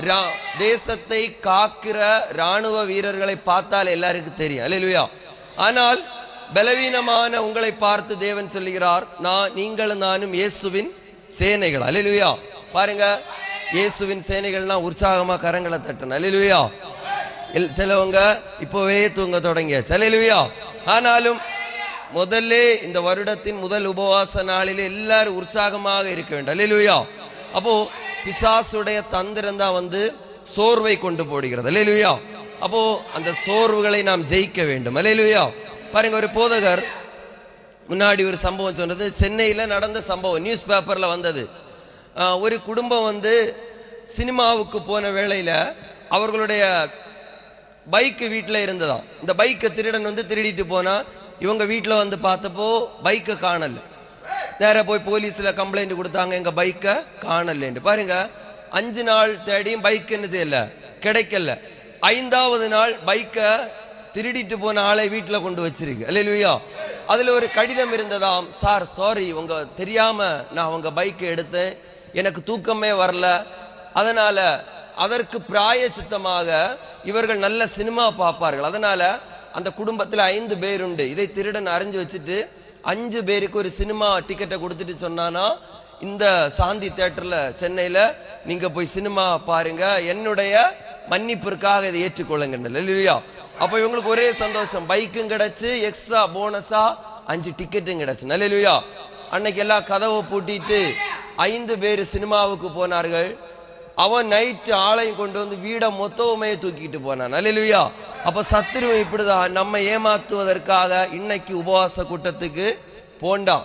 ரா- தேசத்தை காக்கிற ராணுவ வீரர்களை பார்த்தால் எல்லாருக்கும் தெரியும். அல்லா ஆனால் பலவீனமான உங்களை பார்த்து தேவன் சொல்லுகிறார் நான் நீங்களும் நானும் இயேசுவின் சேனைகள். அல்லேலூயா. பாருங்க இயேசுவின் சேனைகள்னா உற்சாகமா கரங்களை தட்டணும். அல்லேலூயா. எல்- சிலவங்க இப்போவே தூங்க தொடங்கியாச்சு. அல்லேலூயா. ஆனாலும் முதல்ல இந்த வருடத்தின் முதல் உபவாச நாளில் எல்லாரும் உற்சாகமாக இருக்க வேண்டும். அல்லேலூயா. அப்போ பிசாசுடைய தந்திரம் தான் வந்து சோர்வை கொண்டு போடுகிறது. அல்லேலூயா. அப்போ அந்த சோர்வுகளை நாம் ஜெயிக்க வேண்டும். அல்லேலூயா. பாருங்க ஒரு போதகர் முன்னாடி ஒரு சம்பவம் சொன்னது. சென்னையில் நடந்த சம்பவம் நியூஸ் பேப்பரில் வந்தது. ஒரு குடும்பம் வந்து சினிமாவுக்கு போன வேளையில் அவர்களுடைய பைக்கு வீட்டில் இருந்ததாம். இந்த பைக்கை திருடன் வந்து திருடிட்டு போனால் இவங்க வீட்டில் வந்து பார்த்தப்போ பைக்கை காணலை. நேராக போய் போலீஸில் கம்ப்ளைண்ட் கொடுத்தாங்க. எங்க பைக்கை காணலைன்ட்டு. பாருங்க அஞ்சு நாள் தேடியும் பைக் என்ன செய்யல? கிடைக்கல. ஐந்தாவது நாள் பைக்கை திருடிட்டு போன ஆளை வீட்டில் கொண்டு வச்சிருக்கு. இல்லையா அதில் ஒரு கடிதம் இருந்ததாம். சார் சாரி உங்கள் தெரியாமல் நான் உங்கள் பைக்கை எடுத்தேன். எனக்கு தூக்கமே வரல. அதனால் அதற்கு பிராய சித்தமாக இவர்கள் நல்ல சினிமா பார்ப்பார்கள். அதனால் அந்த குடும்பத்தில் ஐந்து பேர் உண்டு இதை திருடன் அறிஞ்சு வச்சுட்டு அஞ்சு பேருக்கு ஒரு சினிமா டிக்கெட்டை கொடுத்துட்டு சொன்னானா இந்த சாந்தி தேட்டரில் சென்னையில் நீங்கள் போய் சினிமா பாருங்க என்னுடைய மன்னிப்பிற்காக இதை ஏற்றுக்கொள்ளுங்க இல்லையா அப்போ இவங்களுக்கு ஒரே சந்தோஷம். பைக்கும் கிடச்சி எக்ஸ்ட்ரா போனஸாக அஞ்சு டிக்கெட்டும் கிடச்சி. நல்ல அன்னைக்கு எல்லாம் கதவை பூட்டிட்டு ஐந்து பேர் சினிமாவுக்கு போனார்கள். அவன் நைட்டு ஆளையும் கொண்டு வந்து வீடை மொத்தவுமே தூக்கிட்டு போனான். அல்லேலூயா. அப்ப சத்துருவம் இப்படிதான் நம்ம ஏமாத்துவதற்காக இன்னைக்கு உபவாச கூட்டத்துக்கு போண்டா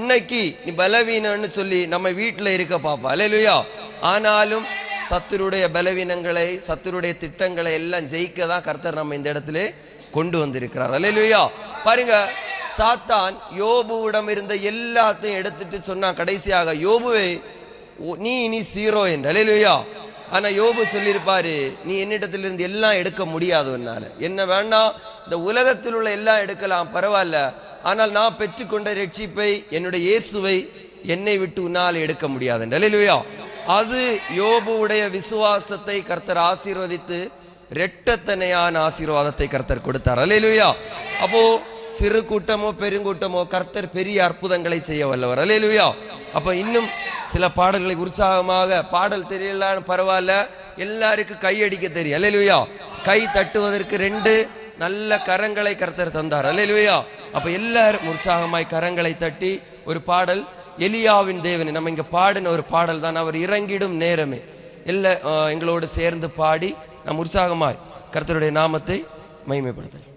இன்னைக்கு நீ பலவீனம்னு சொல்லி நம்ம வீட்டில் இருக்க பாப்பா. அல்லேலூயா. ஆனாலும் சத்துருடைய பலவீனங்களை சத்துருடைய திட்டங்களை எல்லாம் ஜெயிக்க தான் கர்த்தர் நம்ம இந்த இடத்துல கொண்டு வந்திருக்கிறார். அல்லேலூயா. பாருங்க சாத்தான் யோபுவிடம் இருந்த எல்லாத்தையும் எடுத்துட்டு சொன்னான். கடைசியாக யோபுவை நீ இனி சீரோ என்று. அல்லேலூயா ஆனா யோபு சொல்லியிருப்பாரு நீ என்னிடத்திலிருந்து எல்லாம் எடுக்க முடியாது உன்னால என்ன வேண்டாம் இந்த உலகத்தில் உள்ள எல்லாம் எடுக்கலாம் பரவாயில்ல. ஆனால் நான் பெற்றுக்கொண்ட ரட்சிப்பை என்னுடைய இயேசுவை என்னை விட்டு உன்னால் எடுக்க முடியாது அல்லேலூயா அது யோபுவுடைய விசுவாசத்தை கர்த்தர் ஆசீர்வதித்து ரெட்டத்தனையான ஆசீர்வாதத்தை கர்த்தர் கொடுத்தார். அல்லையா அப்போ சிறு கூட்டமோ பெருங்கூட்டமோ கர்த்தர் பெரிய அற்புதங்களை செய்ய வல்லவர். அல்லையா அப்போ இன்னும் சில பாடல்களை உற்சாகமாக பாடல் தெரியலான்னு பரவாயில்ல எல்லாருக்கும் கை அடிக்க தெரியும். அல்லையா கை தட்டுவதற்கு ரெண்டு நல்ல கரங்களை கர்த்தர் தந்தார். அல்லையா அப்ப எல்லாரும் உற்சாகமாய் கரங்களை தட்டி ஒரு பாடல் எலியாவின் தேவனை. நம்ம இங்க பாடின ஒரு பாடல் தான். அவர் இறங்கிடும் நேரமே. எல்லா எங்களோடு சேர்ந்து பாடி நம் உற்சாகமாய் கர்த்தருடைய நாமத்தை மகிமைப்படுத்தலாம்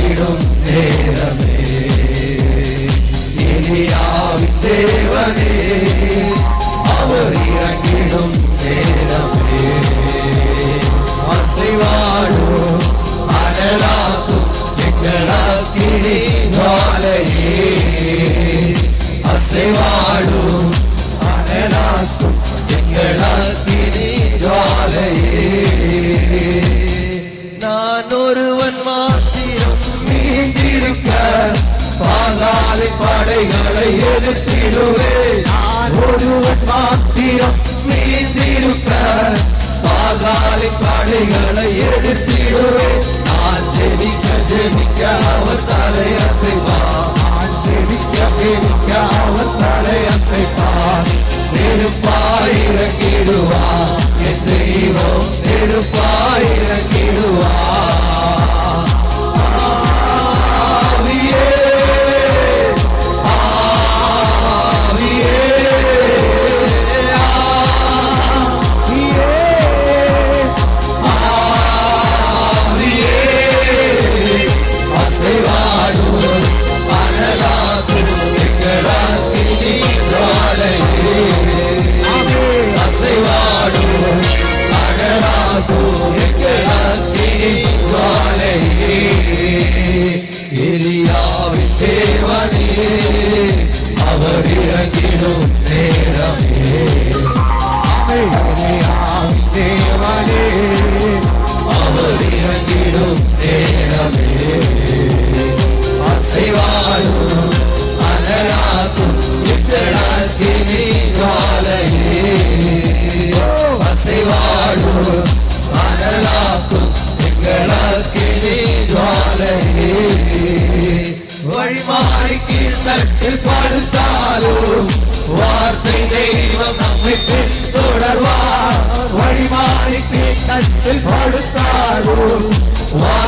இறங்கிடும் மாத்திரம் மீண்டிருக்க பாதாளி படைகளை எதிர்த்திடுவேன் நான் ஜெபிக்க ஜெபிக்க அவர் தலை அசைவா நான் ஜெபிக்க ஜெபிக்க அவர் தலை அசைப்பார் நெருப்பாய் என் தெய்வம் நெருப்பாய் வழிமாறிக்கு தட்டில்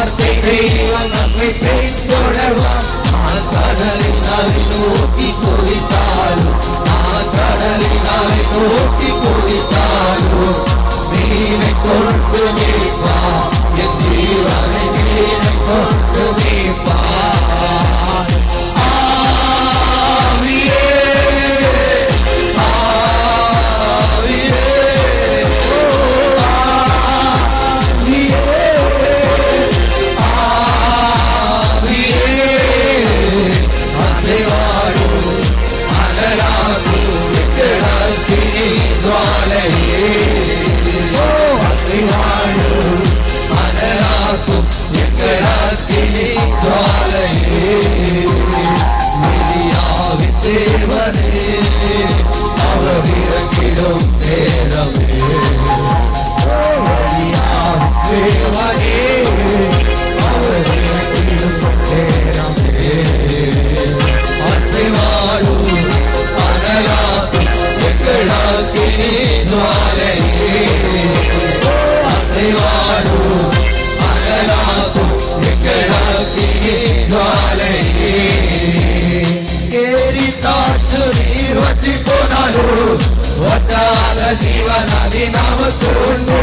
ஜீவனாதி நமக்கு உண்டு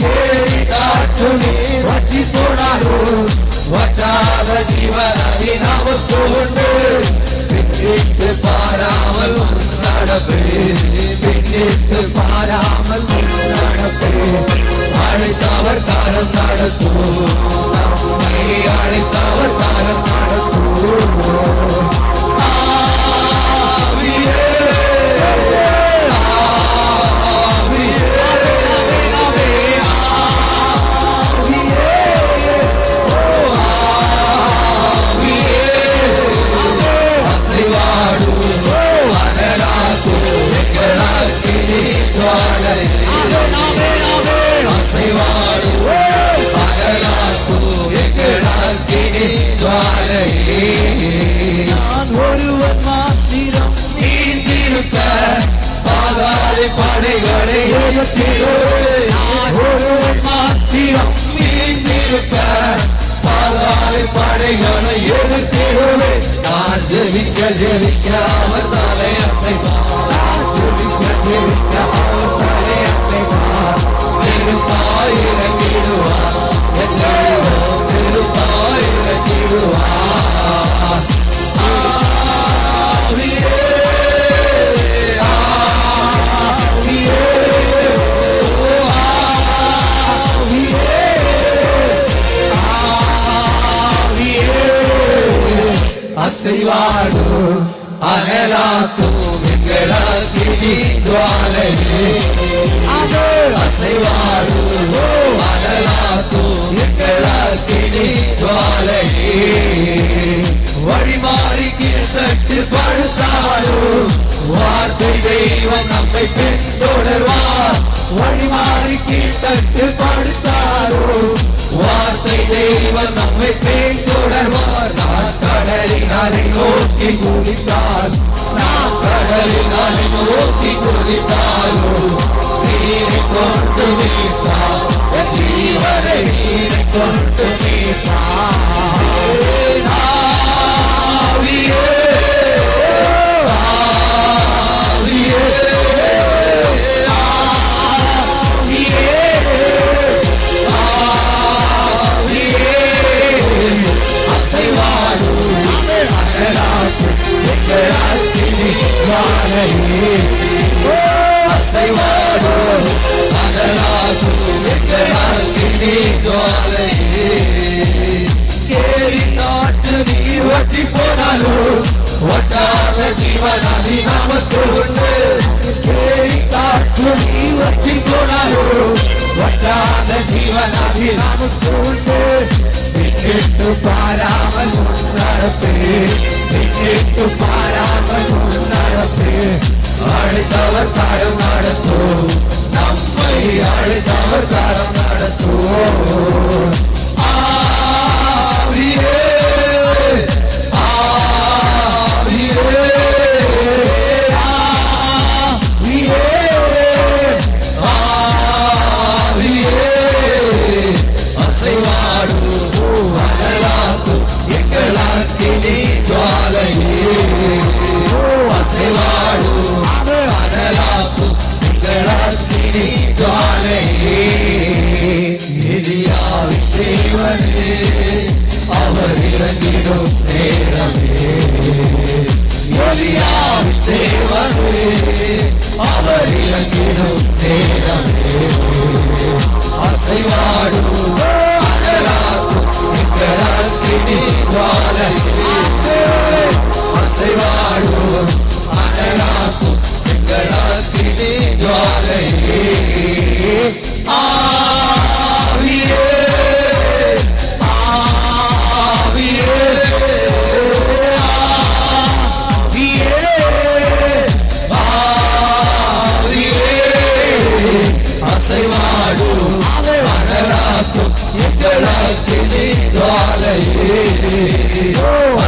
கேரி தாற்று நீர் வற்றி போனாலும் ஒட்டாத ஜீவனாதி நமக்கு உண்டு பின்னிட்டு பாராமல் நடப்பே பின்னிட்டு பாராமல் நடப்பே அழைத்தவர் தாரம் நடத்தும் அழைத்தவர் தாரம் நடத்தும் நான் ஒருவர் மாத்திரம் நீந்திருக்க பாதாள படைகளை எதிர்த்திடுவேன் நான் ஒருவன் மாத்திரம் நீந்திருக்க பாதாள படைகளை எதிர்த்திடுவேன் நான் ஜெபிக்க ஜெபிக்க அவர் தலை அசைவான் நான் ஜெபிக்க ஜெபிக்க அசைவாடும் அனலாக்கும் எங்களாக்கினி ஜுவாலையே அசைவாடும் அனலாக்கும் எங்களாக்கினி ஜுவாலையே வழிமாறிக்கு சற்று படுத்தாலும் வார்த்தை தெய்வம் நம்மை பின்தொடர்வார் வழிமாறிக்கு சற்று படுத்தாலும் வார்த்தை தெய்வம் நம்மை பின்தொடர்வார் நான் கடலினாலை நோக்கி குதித்தால் நான் கடலினாலை நோக்கி குதித்தாலும் நீரை கொண்டு மீட்டார் ஜீவனை நீரை கொண்டு மீட்டார் ஆவியே ஆவியே ஆவியே ஆவியே ചേരി കാറ്റ് നീ വറ്റിപ്പോനാലോ വട്ടാത്ത ജീവനാദി നാമത്തോണ്ട് ചേരി കാറ്റ് നീ വറ്റിപ്പോനാലോ വട്ടാത്ത ജീവനാദി നാമത്തോണ്ട് വിട്ടിട്ടു പാരാമൻ നടത്തേ വിട്ടിട്ടു പാരാമൻ നടത്തേ അടുത്തവർ താഴം നടത്തൂ നമ്മെ അടുത്തവർ താഴം നടത്തൂ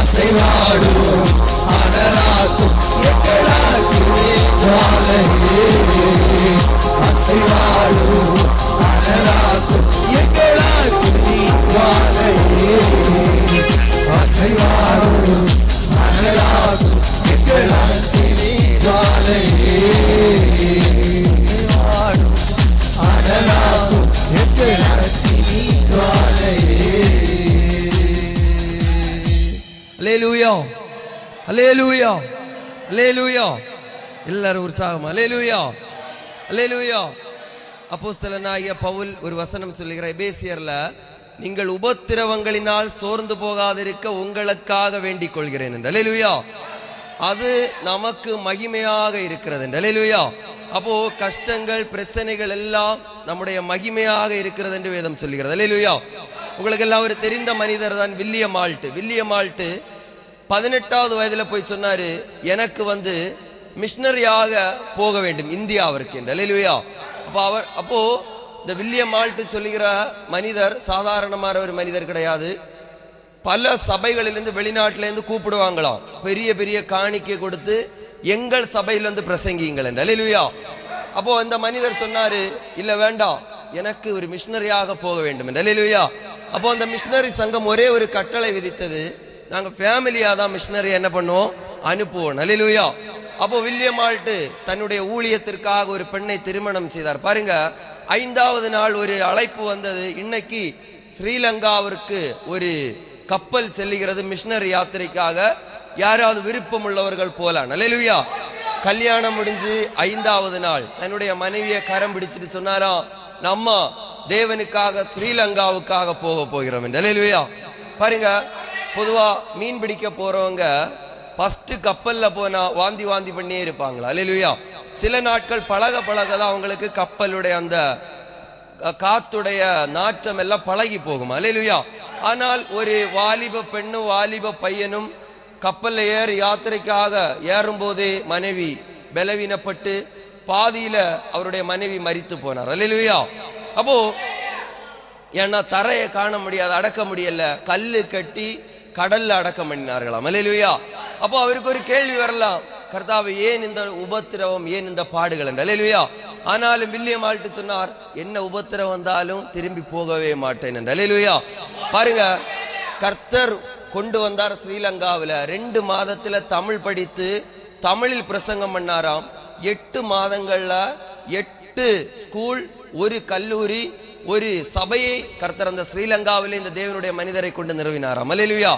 அசைவாடும் அனலாக்கும் எங்களாக்கினி ஜாலையே அலேலூயா அலேலூயா எல்லாரும் உற்சாகம். அலேலூயா அலேலூயா அப்போஸ்தலனாகிய பவுல் ஒரு வசனம் சொல்லுகிற எபேசியர்ல நீங்கள் உபத்திரவங்களினால் சோர்ந்து போகாதிருக்க உங்களுக்காக வேண்டிக் கொள்கிறேன் என்று. அலேலூயா அது நமக்கு மகிமையாக இருக்கிறது என்று. அலேலூயா அப்போ கஷ்டங்கள் பிரச்சனைகள் எல்லாம் நம்முடைய மகிமையாக இருக்கிறது என்று வேதம் சொல்லுகிறது. அலேலூயா உங்களுக்கு எல்லாம் ஒரு தெரிந்த மனிதர் தான் வில்லியம் ஆல்ட்டு. வில்லியம் ஆல்ட்டு பதினெட்டாவது வயதுல போய் சொன்னாரு எனக்கு வந்து மிஷினரியாக போக வேண்டும் இந்தியாவிற்கு என்று. இல்லையா அப்போ அவர் அப்போ இந்த வில்லியம் ஆல்ட் சொல்லுகிற மனிதர் சாதாரணமான ஒரு மனிதர் கிடையாது. பல சபைகளிலிருந்து வெளிநாட்டிலேருந்து கூப்பிடுவாங்களாம். பெரிய பெரிய காணிக்கை கொடுத்து எங்கள் சபையிலிருந்து பிரசங்கிங்கள் என்று. அலையிலுயா அப்போ அந்த மனிதர் சொன்னாரு இல்லை வேண்டாம். எனக்கு ஒரு மிஷினரியாக போக வேண்டும் என்று. அலையிலுயா அப்போ அந்த மிஷினரி சங்கம் ஒரே ஒரு கட்டளை விதித்தது நாங்கள் ஃபேமிலியாக தான் மிஷினரி என்ன பண்ணுவோம்? அனுப்புவோம். நலிலுயா அப்போ வில்லியம் ஆல்ட்டு தன்னுடைய ஊழியத்திற்காக ஒரு பெண்ணை திருமணம் செய்தார். பாருங்க ஐந்தாவது நாள் ஒரு அழைப்பு வந்தது. இன்னைக்கு ஸ்ரீலங்காவிற்கு ஒரு கப்பல் செல்லுகிறது மிஷினரி யாத்திரைக்காக. யாராவது விருப்பம் உள்ளவர்கள் போலாம். நலிலுயா கல்யாணம் முடிஞ்சு ஐந்தாவது நாள். தன்னுடைய மனைவியை கரம் பிடிச்சிட்டு சொன்னாராம் நம்ம தேவனுக்காக ஸ்ரீலங்காவுக்காக போக போகிறோம். நலிலுயா பாருங்க பொதுவா மீன் பிடிக்க போறவங்க ஃபஸ்ட்டு கப்பலில் போனால் வாந்தி வாந்தி பண்ணியே இருப்பாங்களா? அல்லேலூயா. சில நாட்கள் பழக பழக தான் அவங்களுக்கு கப்பலுடைய அந்த காத்துடைய நாற்றம் எல்லாம் பழகி போகும்? அல்லேலூயா. ஆனால் ஒரு வாலிப பெண்ணும் வாலிப பையனும் கப்பலில் ஏறி யாத்திரைக்காக ஏறும்போதே மனைவி பலவீனப்பட்டு பாதியில் அவருடைய மனைவி மறித்து போனார். அல்லையா அப்போ ஏன்னா தரையை காண முடியாது அடக்க முடியல. கல் கட்டி கடல்ல அடக்கம் பண்ணினார்களாம். அல்லேலூயா. அப்போ அவருக்கு ஒரு கேள்வி வரலாம். கர்த்தாவை ஏன் இந்த உபத்திரவம் ஏன் இந்த பாடுகள் என்று? அல்லேலூயா. ஆனாலும் வில்லியம் ஆழ்த்து சொன்னார் என்ன உபத்திரவம் வந்தாலும் திரும்பி போகவே மாட்டேன் என்று. அல்லேலூயா. பாருங்க கர்த்தர் கொண்டு வந்தார் ஸ்ரீலங்காவில். ரெண்டு மாதத்தில் தமிழ் படித்து தமிழில் பிரசங்கம் பண்ணாராம். எட்டு மாதங்களில் எட்டு ஸ்கூல் ஒரு கல்லூரி ஒரு சபையை கர்த்தர் அந்த ஸ்ரீலங்காவிலே இந்த தேவனுடைய மனிதரை கொண்டு நிறுவினாராம். அல்லேலூயா.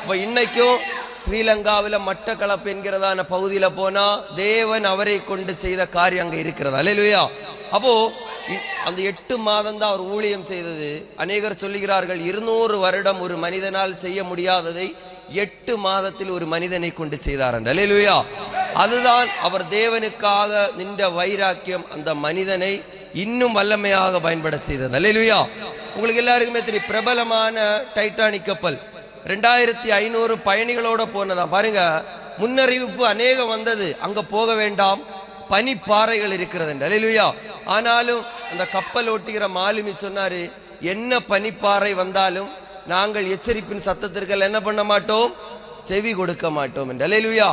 அப்ப இன்னைக்கும் ஸ்ரீலங்காவில் மட்டக்களப்பு என்கிறதான பகுதியில் போனா தேவன் அவரை கொண்டு செய்த காரியம் அங்கே இருக்கிறது. அல்லேலூயா. அப்போ அந்த எட்டு மாதம் தான் அவர் ஊழியம் செய்தது. அநேகர் சொல்லுகிறார்கள் இருநூறு வருடம் ஒரு மனிதனால் செய்ய முடியாததை எட்டு மாதத்தில் ஒரு மனிதனை கொண்டு செய்தார் என்று. அதுதான் அவர் தேவனுக்காக நின்ற வைராக்கியம். அந்த மனிதனை இன்னும் வல்லமையாக பயன்பட செய்தது. அல்லையா உங்களுக்கு எல்லாருக்குமே தெரியும் பிரபலமான டைட்டானிக் கப்பல். ரெண்டாயிரத்தி ஐநூறு பயணிகளோட போனதா பாருங்க முன்னறிவிப்பு அநேகம் வந்தது. அங்க போக வேண்டாம். பனிப்பாறைகள் இருக்கிறது என்று. ஆனாலும் அந்த கப்பல் ஓட்டுகிற மாலுமி சொன்னாரு என்ன பனிப்பாறை வந்தாலும் நாங்கள் எச்சரிப்பின் சத்தத்திற்கு என்ன பண்ண மாட்டோம்? செவி கொடுக்க மாட்டோம் என்று. அல்லேலூயா.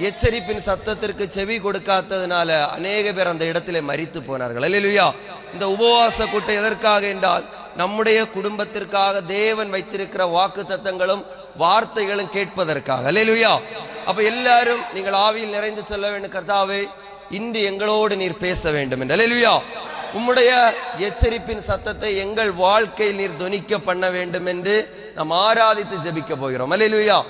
எச்சரிப்பின் சத்தத்திற்கு செவி கொடுக்காததுனால அநேக பேர் அந்த இடத்திலே மரித்து போனார்கள். அல்லேலூயா. இந்த உபவாச கூட்டம் எதற்காக என்றால் நம்முடைய குடும்பத்திற்காக தேவன் வைத்திருக்கிற வாக்கு தத்தங்களும் வார்த்தைகளும் கேட்பதற்காக. அல்லேலூயா. அப்ப எல்லாரும் நீங்கள் ஆவியில் நிறைந்து செல்ல வேண்டும் கர்த்தாவே. இன்று எங்களோடு நீர் பேச வேண்டும் என்று. அல்லேலூயா. உம்முடைய எச்சரிப்பின் சத்தத்தை எங்கள் வாழ்க்கையில் நீர் துணிக்க பண்ண வேண்டும் என்று நாம் ஆராதித்து ஜெபிக்க போகிறோம். அல்லேலூயா.